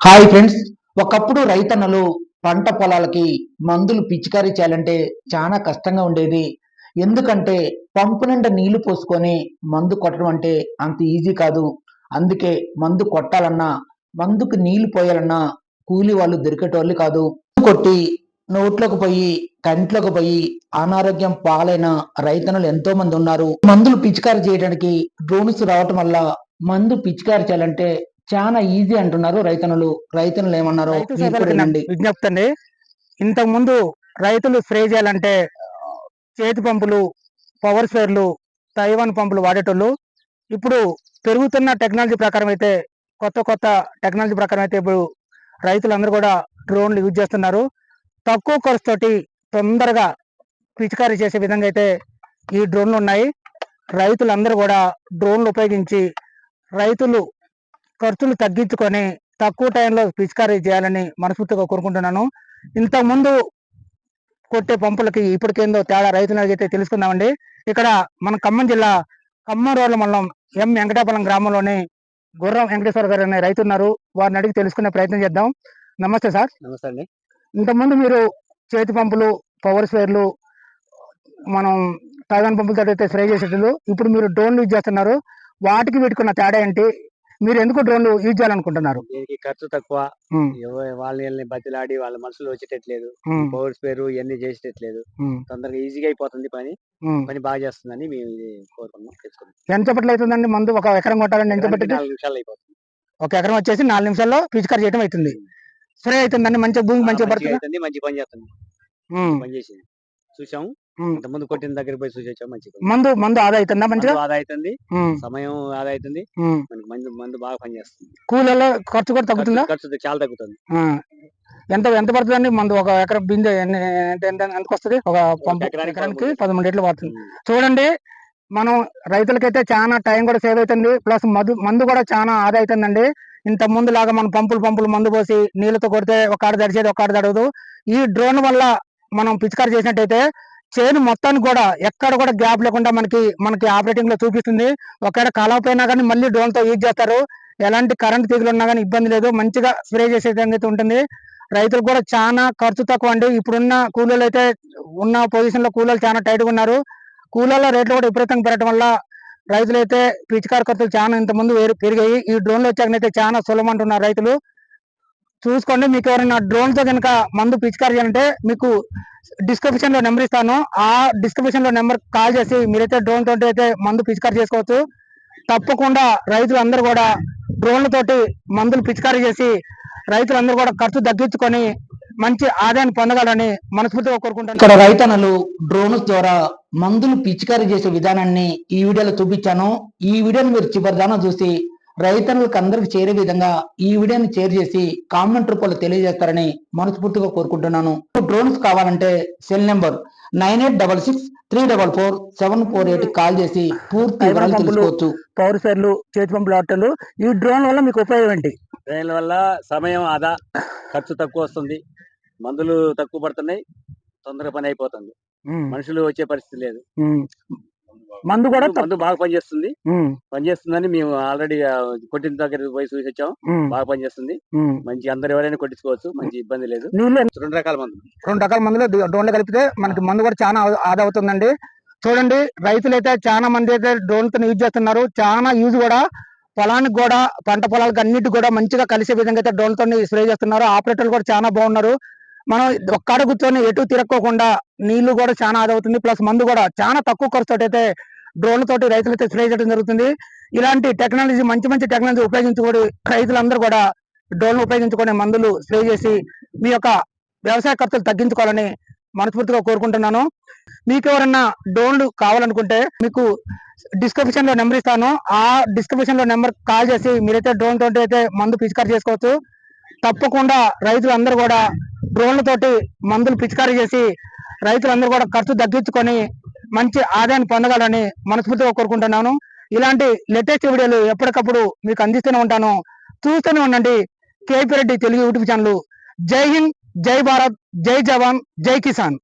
Hi friends ఒకప్పుడు రైతన్నలు పంట పొలాలకి మందులు పిచికారీ చేయాలంటే చాలా కష్టంగా ఉండేది. ఎందుకంటే పంపు నిండా నీళ్ళు పోసుకొని మందు కొట్టడం అంటే అంత ఈజీ కాదు. అందుకే మందు కొట్టాలన్నా మందుకు నీళ్ళు పోయాలన్నా కూలి వాళ్ళు దొరికేటోళ్ళు కాదు. కొట్టి నోట్లోకి పోయి కంట్లోకి పోయి అనారోగ్యం పాలైన రైతన్నలు ఎంతో మంది ఉన్నారు. మందులు పిచికారీ చేయడానికి డ్రోన్స్ రావటం వల్ల మందు పిచికారీ చేయాలంటే చాలా ఈజీ అంటున్నారు రైతనులు. రైతనులు ఏమన్నారు. విజ్ఞప్తి అండి ఇంతకు ముందు రైతులు స్ప్రే చేయాలంటే చేతి పంపులు పవర్ స్ప్రేర్లు తైవాన్ పంపులు వాడేటోళ్ళు. ఇప్పుడు పెరుగుతున్న టెక్నాలజీ ప్రకారం అయితే కొత్త కొత్త టెక్నాలజీ ప్రకారం అయితే ఇప్పుడు రైతులందరూ కూడా డ్రోన్లు యూజ్ చేస్తున్నారు. తక్కువ ఖర్చుతోటి తొందరగా పిచికారీ చేసే విధంగా అయితే ఈ డ్రోన్లు ఉన్నాయి. రైతులందరూ కూడా డ్రోన్లు ఉపయోగించి రైతులు ఖర్చులు తగ్గించుకొని తక్కువ టైంలో పిచికారీ చేయాలని మనస్ఫూర్తిగా కోరుకుంటున్నాను. ఇంతకు ముందు కొట్టే పంపులకి ఇప్పటికేందో తేడా రైతులు అయితే తెలుసుకుందామండి. ఇక్కడ మన ఖమ్మం జిల్లా ఖమ్మం రోడ్ల మండలం ఎం వెంకటాపురం గ్రామంలోని గుర్రం వెంకటేశ్వర గారు అనే రైతు ఉన్నారు. వారిని అడిగి తెలుసుకునే ప్రయత్నం చేద్దాం. నమస్తే సార్. నమస్తే అండి. ఇంతకుముందు మీరు చేతి పంపులు పవర్ స్ప్రేర్లు మనం తైవాన్ పంపులతో అయితే స్ప్రే చేసేటప్పుడు ఇప్పుడు మీరు డ్రోన్లు యూజ్ చేస్తున్నారు. వాటికి వీటికున్న తేడా ఏంటి? మీరు ఎందుకు డ్రోన్లు యూజ్ చేయాలనుకుంటున్నారు? దీనికి ఖర్చు తక్కువ. ఎవ- వాళ్ళని బతిలాడి వాళ్ళ మనసులో వచ్చేటట్లేదు. ఉమ్, పవర్ స్పేరు ఇవన్నీ చేసేటట్లేదు. ఉమ్, తొందరగా ఈజీగా అయిపోతుంది పని. ఉమ్. పని బాగా చేస్తుందని మేము ఇది కోరుకున్నాం తెలుసుకున్నాం ఎంత చెప్పట్లు అవుతుందండి మందు? ఒక ఎకరం కొట్టాలండి ఎంత పట్టింది నాలుగు నిమిషాలు అయిపోతుంది. ఒక ఎకరం వచ్చేసి నాలుగు నిమిషాల్లో పిచికారి చేయడం అవుతుంది. స్ప్రే అవుతుందండి మంచిగా భూమి మంచిగా మంచిగా పడుతుంది? అవుతుంది మంచి పని చేస్తుంది. పని చేసింది. చూసాము ఉమ్. ముందు కొట్టిన దగ్గర పోయి చూసి వచ్చాము మంచి పని. మందు మందు ఆదా అవుతుందా మంచిగా? ఆదా అవుతుంది. సమయం ఆదా అవుతుంది. ఉమ్. మందు మందు బాగా పని చేస్తుంది కూలీలో ఖర్చు కూడా తగ్గుతుందా? ఖర్చు చాలా తగ్గుతుంది. ఎంత ఎంత పడుతుందండి? మందు ఒక ఎకరం బిందె ఎంతకు వస్తుంది? ఒక ఎకరానికి పదమూడు లీటర్లు. పడుతుంది. చూడండి మనం రైతులకైతే చాలా టైం కూడా సేవ్ అవుతుంది. ప్లస్ మధు మందు కూడా చాలా ఆదా అవుతుందండి. ఇంత ముందు లాగా మనం పంపులు పంపులు మందు పోసి నీళ్ళతో కొడితే ఒక ఆడ తడిచేది ఒక ఆడ తడవదు. ఈ డ్రోన్ వల్ల మనం పిచికారి చేసినట్టయితే చేను మొత్తానికి కూడా ఎక్కడ కూడా గ్యాప్ లేకుండా మనకి మనకి ఆపరేటింగ్లో చూపిస్తుంది. ఒకవేళ కలవపోయినా కానీ మళ్ళీ డ్రోన్తో యూజ్ చేస్తారు. ఎలాంటి కరెంట్ తీగులు ఉన్నా కానీ ఇబ్బంది లేదు. మంచిగా స్ప్రే చేసే విధంగా అయితే ఉంటుంది. రైతులు కూడా చాలా ఖర్చు తక్కువ అండి. ఇప్పుడున్న కూలీలు అయితే ఉన్న పొజిషన్లో కూలీలు చాలా టైట్గా ఉన్నారు. కూలీల రేట్లు కూడా విపరీతంగా పెరగడం వల్ల రైతులైతే పిచికారి ఖర్చులు చాలా ఇంత ముందు వేరు పెరిగాయి. ఈ డ్రోన్లు వచ్చాకనైతే చాలా సులభం అంటున్నారు రైతులు. చూసుకోండి. మీకు ఎవరైనా డ్రోన్తో కనుక మందు పిచికారీ చేయాలంటే మీకు డిస్క్రిప్షన్లో నెంబర్ ఇస్తాను. ఆ డిస్క్రిప్షన్లో నెంబర్ కాల్ చేసి మీరైతే డ్రోన్ తోటి అయితే మందు పిచికారి చేసుకోవచ్చు. తప్పకుండా రైతులందరూ కూడా డ్రోన్లతోటి మందులు పిచికారీ చేసి రైతులందరూ కూడా ఖర్చు తగ్గించుకొని మంచి ఆదాయాన్ని పొందగలని మనస్ఫూర్తిగా కోరుకుంటాను. ఇక్కడ రైతన్నలు డ్రోన్స్ ద్వారా మందులు పిచికారీ చేసే విధానాన్ని ఈ వీడియోలో చూపించాను. ఈ వీడియోని మీరు చివరిదానా చూసి రైతన్నులకు అందరికి చేరే విధంగా ఈ వీడియోని షేర్ చేసి కామెంట్ రూపంలో తెలియజేస్తారని మనస్ఫూర్తిగా కోరుకుంటున్నాను. డ్రోన్స్ కావాలంటే cell number nine eight double six three double four seven four eight call చేసి పూర్తి వివరాలు. తెలుసుకోవచ్చు. పవర్ స్పేర్లు చేతి పంపులు ఆటలు ఈ డ్రోన్ వల్ల మీకు ఉపయోగం ఏంటి? ట్రైన్ల వల్ల సమయం ఆదా ఖర్చు తక్కువ వస్తుంది మందులు తక్కువ పడుతున్నాయి తొందరగా పని అయిపోతుంది. మనుషులు వచ్చే పరిస్థితి లేదు. మందు కూడా మందు- మందు బాగా పనిచేస్తుంది. పనిచేస్తుందని మేము ఆల్రెడీ కొట్టిన దగ్గర పోయి చూసి వచ్చాం బాగా పనిచేస్తుంది. మంచి అందరు ఎవరైనా కొట్టించుకోవచ్చు మంచి ఇబ్బంది లేదు. రెండు రకాల మందులు. రెండు రకాల మందులు డ్రోన్లు కలిపితే మనకి మందు కూడా చాలా ఆదా అవుతుందండి చూడండి రైతులు అయితే చాలా మంది అయితే డ్రోన్తో యూజ్ చేస్తున్నారు. చాలా యూజ్ కూడా పొలానికి కూడా పంట పొలాలకు అన్నిటి కూడా మంచిగా కలిసే విధంగా అయితే డ్రోన్తో స్ప్రే చేస్తున్నారు. ఆపరేటర్లు కూడా చాలా బాగున్నారు. మనం ఒక్కడ కూర్చొని ఎటు తిరక్కోకుండా నీళ్ళు కూడా చాలా ఆదా అవుతుంది ప్లస్ మందు కూడా చాలా తక్కువ ఖర్చుతో అయితే డ్రోన్ తోటి రైతులు అయితే స్ప్రే చేయడం జరుగుతుంది. ఇలాంటి టెక్నాలజీ మంచి మంచి టెక్నాలజీ ఉపయోగించుకొని రైతులందరూ కూడా డ్రోన్లు ఉపయోగించుకునే మందులు స్ప్రే చేసి మీ యొక్క వ్యవసాయ ఖర్చులు తగ్గించుకోవాలని మనస్ఫూర్తిగా కోరుకుంటున్నాను. మీకు ఎవరన్నా డ్రోన్లు కావాలనుకుంటే మీకు డిస్క్రిప్షన్లో నెంబర్ ఇస్తాను. ఆ డిస్క్రిప్షన్లో నెంబర్ కాల్ చేసి మీరైతే డ్రోన్ తోటి అయితే మందు పిచికారీ చేసుకోవచ్చు. తప్పకుండా రైతులందరూ కూడా డ్రోన్లతోటి మందులు పిచికారీ చేసి రైతులందరూ కూడా ఖర్చు తగ్గించుకొని మంచి ఆదాయాన్ని పొందగలని మనస్ఫూర్తిగా కోరుకుంటున్నాను. ఇలాంటి లేటెస్ట్ వీడియోలు ఎప్పటికప్పుడు మీకు అందిస్తూనే ఉంటాను. చూస్తూనే ఉండండి. KP Reddy Telugu YouTube channel. Jai Hind Jai Bharat జై జవాన్ జై కిసాన్.